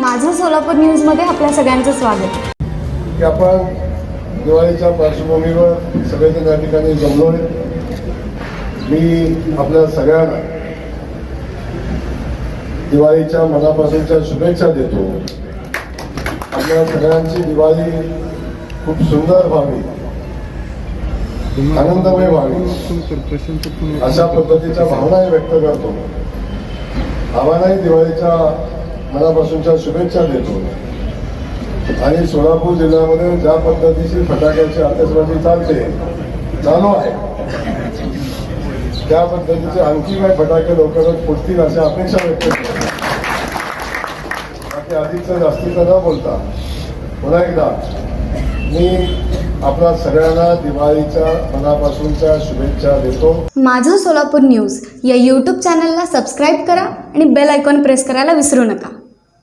माझं सोलापूर न्यूजमध्ये आपल्या सगळ्यांचं स्वागत. की आपण दिवाळीच्या पार्श्वभूमीवर सगळेजण या ठिकाणी जमलो आहे मी आपल्या सगळ्यांना दिवाळीच्या मनापासूनच्या शुभेच्छा देतो. आपल्या सगळ्यांची दिवाळी खूप सुंदर व्हावी आनंदमय व्हावी अशा पद्धतीच्या भावनाही व्यक्त करतो. आम्हालाही दिवाळीच्या मनापासूनच्या शुभेच्छा देतो. आणि सोलापूर जिल्ह्यामध्ये ज्या पद्धतीची फटाक्याची आतषबाजी चालते चालू आहे. त्या पद्धतीचे आणखी काही फटाके लवकरच फुटतील अशा अपेक्षा व्यक्त करतो. बाकी जास्तीत जास्तीचं न बोलता पुन्हा एकदा मी आपल्या सगळ्यांना दिवाळीच्या मनापासूनच्या शुभेच्छा देतो. माझं सोलापूर न्यूज या यूट्यूब चॅनलला सबस्क्राईब करा आणि बेल आयकॉन प्रेस करायला विसरू नका.